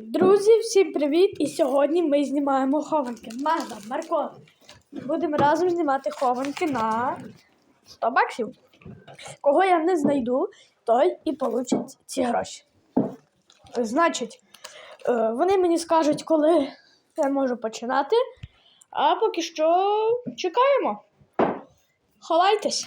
Друзі, всім привіт! І сьогодні ми знімаємо хованки. Магда, Марко. Будемо разом знімати хованки на 100 баксів. Кого я не знайду, той і получить ці гроші. Значить, е, вони мені скажуть, коли я можу починати. А поки що чекаємо. Ховайтесь.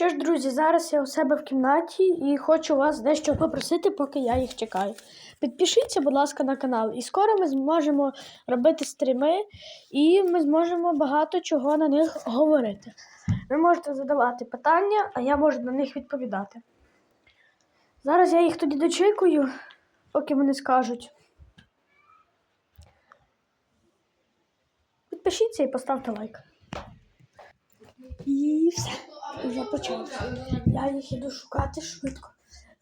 Що ж, друзі, зараз я у себе в кімнаті і хочу вас дещо попросити, поки я їх чекаю. Підпишіться, будь ласка, на канал. І скоро ми зможемо робити стріми, і ми зможемо багато чого на них говорити. Ви можете задавати питання, а я можу на них відповідати. Зараз я їх тоді дочекую, поки вони скажуть. Підпишіться і поставте лайк. І все. Вже почався. Я їх іду шукати швидко.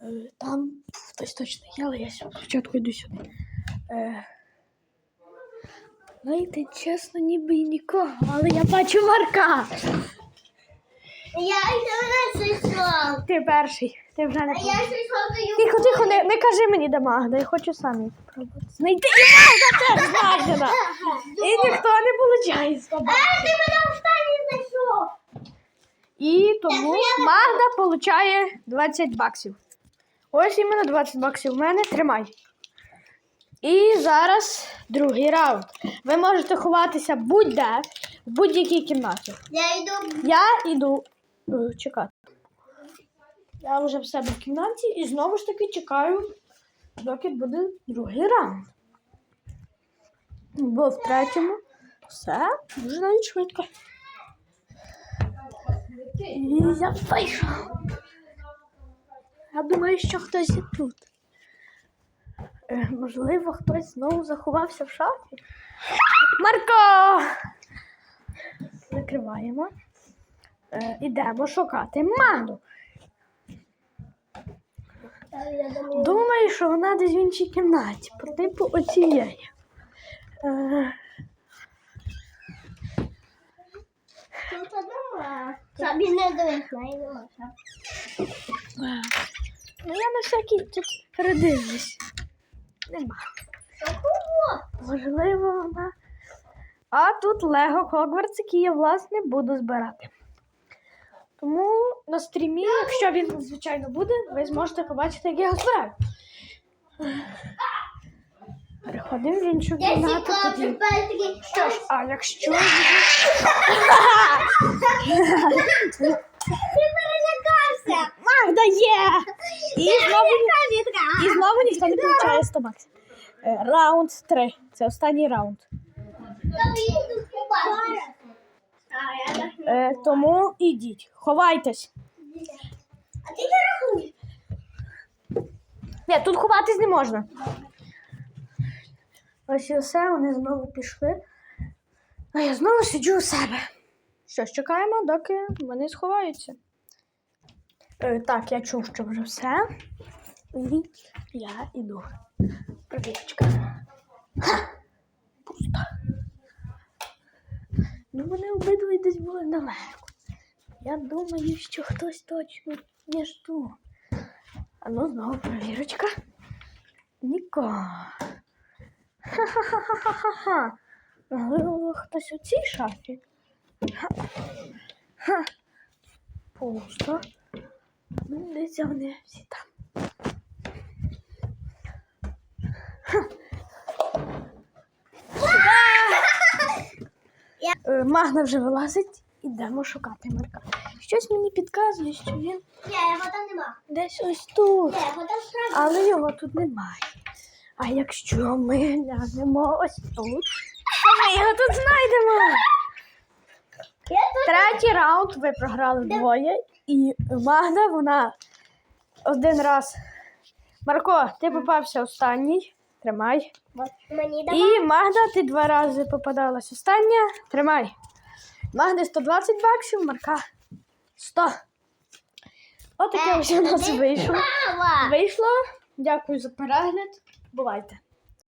Е, Там хтось точно є, але я спочатку йду сюди. Е, Знаєте, чесно, ніби і нікого, але я бачу Марка. Я йду на. Ти перший. Ти вже не А я щось готую. Тихо, тихо, не, не кажи мені, де Магда, я хочу самі спробувати. Знайти і Магда теж знайдена. І ніхто не получає. А ти мене. І тому Магда получає 20 баксів. Ось іменно 20 баксів в мене. Тримай. І зараз другий раунд. Ви можете ховатися будь-де, в будь-якій кімнаті. Я йду. Я йду е, чекати. Я вже в себе в кімнаті і знову ж таки чекаю, доки буде другий раунд. Бо в третьому все дуже навіть швидко. І я. Я думаю, що хтось і тут. Е, можливо, хтось знову заховався в шафі. Марко! Закриваємо. Е, ідемо шукати Магду. Думаю, що вона десь в іншій кімнаті, по типу оцієї. Е, Тут не можна. е, ну я на всякий тут передивлюсь. Нема. Можливо, вона. А тут Лего Хогвартс, який я, власне, буду збирати. Тому на стрімі, якщо він, звичайно, буде, ви зможете побачити, як я його збираю. Переходимо в іншу кімнату тоді. Що ж, а якщо. Ти перелякався. Магда є! І знову, і знову ніхто не получає 100 баксів. Е, Раунд 3. Це останній раунд. Е, тому ідіть, ховайтесь. А ти не рахуй. Ні, тут ховатись не можна. Ось і все, вони знову пішли. А я знову сиджу у себе. Що ж, чекаємо, доки вони сховаються. Е, так, я чув, що вже все. І я іду. Привіточка. Пусто. Ну, вони обидва десь були далеко. Я думаю, що хтось точно є ж тут. А ну знову перевірочка. Нікого. Ха-ха-ха-ха-ха-ха. Хтось у цій шафі. Ха. Ха. Пусто. Десь вони всі там. Магна вже вилазить, ідемо шукати Марка. Щось мені підказує, що він Ні, його там нема. десь ось тут. Ні, його там справді. Але його тут немає. А якщо ми глянемо ось тут, то ми його тут знайдемо. Третій раунд ви програли двоє, і Магда, вона один раз. Марко, ти попався останній. Тримай. І Магда, ти два рази попадалась остання. Тримай. Магди 120 баксів, Марка 100. Отаке ось у нас вийшло. Вийшло. Дякую за перегляд. Бувайте.